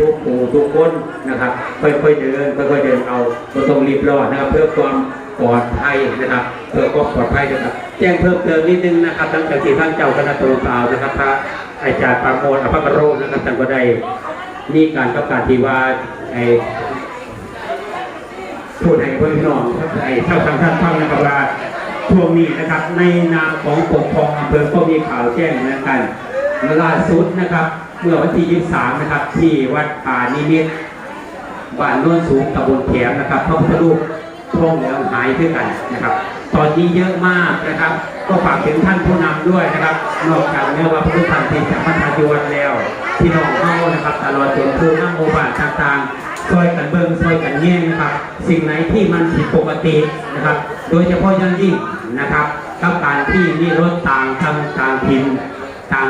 ทุกหมู่ทุกคนนะครับ ค่อยๆเดินค่อยๆเดินเอาไม่ต้องรีบรอนนะครับ เพื่อความปลอดภัยนะครับเพื่อความปลอดภัยนะครับ แจ้งเพิ่มเติมนิดนึงนะครับหลังจากที่ท่านเจ้าคณะตำรวจาวนะครับพระอาจารย์ปราโมทอภปโรจน์นะครับท่านก็ได้มีการประกาศที่ว่าไอ้พูดให้เพื่อนพี่น้องไอ้เท่าทางท่านฟังนะครับว่าช่วงนี้นะครับ ในนามของปกครองอำเภอก็มีข่าวแจ้งเหมือนกันล่าสุดนะครับ เมื่อวันที่ 23 นะครับ ที่วัดป่านิมิตรบ้านโน้นสูงตำบลแขมนะครับพระพุทธรูปท่องเหลืองหายขึ้นกันนะครับ ตอนนี้เยอะมากนะครับ ก็ฝากถึงท่านผู้นำด้วยนะครับนอกจากเนื้อว่าพระพุทธานที่จะพัฒนาวัดแล้วที่น้องเข้านะครับตลอดจนผู้นั่งโมบายต่างๆช่วยกันเบิงช่วยกันแย่งนะครับ สิ่งไหนที่มันผิดปกตินะครับ โดยเฉพาะอยังยิ่งนะครับกับการที่มีรถต่างทางต่างถิ่นต่าง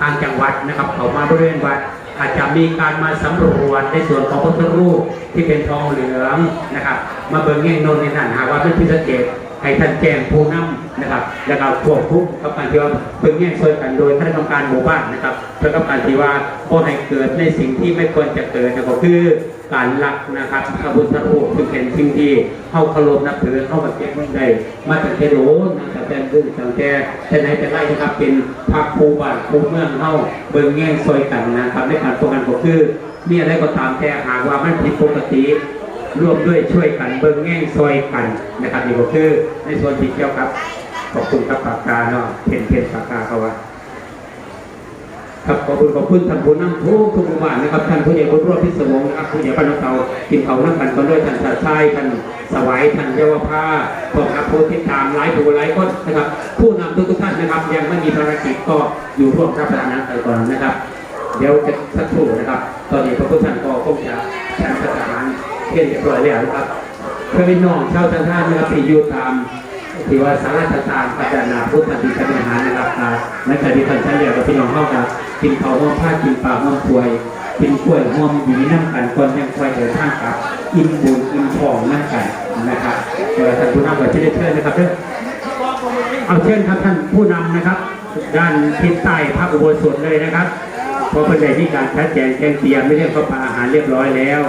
ทางจังหวัดนะครับเขามาบริเวณวัด อาจจะมีการมาสำรวจในส่วนของพระพุทธรูปที่เป็นทองเหลืองนะครับ มาเบิ่งแง่งนนในนั้นหากว่าเป็นพิเศษ ให้ท่านแจ้งผู้นำนะครับ แล้วก็ควบคุมกับการที่ว่าเบิ่งแง่งช่วยกันโดยคณะกรรมการหมู่บ้านนะครับเพื่อกับการที่ว่าบ่ให้เกิดในสิ่งที่ไม่ควรจะเกิดนะก็คือการลักนะครับพระพุทธรูปซึ่งเป็นสิ่งที่เข้าเคารพนับถือเข้ามาเก็บไว้ได้มาตั้งแต่โน้นตั้งแต่ดื้อตั้งแต่แต่ไหนแต่ไรนะครับเป็นพระครูบ้านครูเมืองเข้าเบิ่งแง่งช่วยกันนะครับในการป้องกันก็คือมีอะไรก็ตามแต่หากว่ามันผิดปกติ ร่วมด้วยช่วยกันเบิ่งแง่งซอยกันนะครับนี่ก็คือในส่วนที่เกี่ยวกับขอบคุณครับปากกาเนาะเพนเพนปากกาเขาว่าครับขอบคุณขอบคุณท่านผู้นำทุกทุกหมู่บ้านนะครับท่านผู้ใหญ่ผู้ร่วมพิศวงนะครับผู้ใหญ่บ้านเรากินเขานั่งกันกันด้วยท่านชาชายท่านสวัยท่านเยาวภาพวกนักผู้ติดตามหลายผู้หลายคนนะครับ ผู้นำทุกทุกท่านนะครับ ยังไม่มีภารกิจก็อยู่ร่วมรับประทานอาหารไปก่อนนะครับ เดี๋ยวจะสักครู่นะครับ ตอนนี้พระพุทธท่านก็คงจะฉันพระทหาร เพียรียบร้อยแล้วครับเพื่อพี่น้องชาวท่านท่านนะครับที่อยู่ตามที่ว่าสาราตางๆพัฒนาพุทธติชันหานะครับอ่าในขณะที่ท่านท่านเรียกกับพี่น้องเข้ากับกินข้าวห้อมผ้ากินปลาห้อมถวยกินกล้วยห้อมหวีน้ำกันก่อนยังคอยเดินทางกับอิ่มบุญอิ่มทองนั่นกันนะครับเดี๋ยวท่านผู้นำก็จะได้เชิญนะครับเด้อเอาเชิญครับท่านผู้นำนะครับ ด้านทิศใต้พระอุโบสถเลยนะครับเพราะเพื่อนใดที่การชัดแจงแจ้งเตรียมไม่เรียกเข้าปลาอาหารเรียบร้อยแล้ว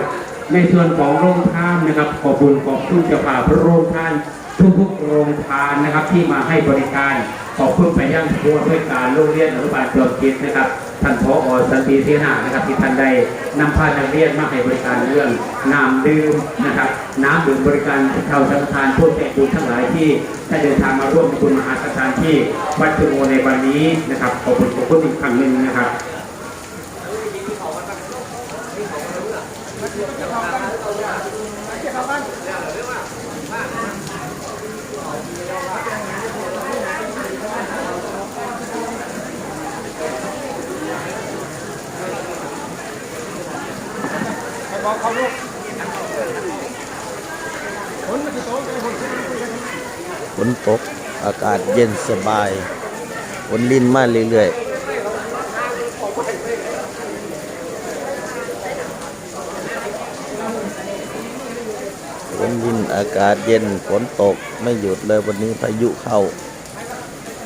ในส่วนของโรงทานนะครับ ขอบคุญขอบคุณเจ้าภาพโรงทานทุกๆโรงทานนะครับที่มาให้บริการ ขอบคุณไปยังครัวด้วยการโรงเรียนอนุบาลจอมคิดนะครับท่านพออสันติเทนานะครับที่ท่านได้นำพานักเรียนมาให้บริการเรื่องน้ำดื่มนะครับ น้ำดื่มบริการชาวสังฆทานผู้ใจบุญทั้งหลายที่ได้เดินทางมาร่วมบุญมหาสถานที่วัดจุโมในวันนี้นะครับขอบคุณขอบคุณอีกครั้งหนึ่งนะครับ ฝนตก อากาศเย็นสบายฝนลินมาเรื่อยๆ นลินอากาศเย็นฝนตกไม่หยุดเลยวันนี้พายุเข้า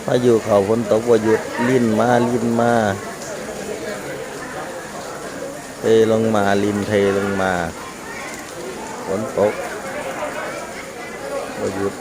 พายุเข้าฝนตกว่าหยุดลินมาลินมาเทลงมาลินเทลงมาฝนตกว่าหยุด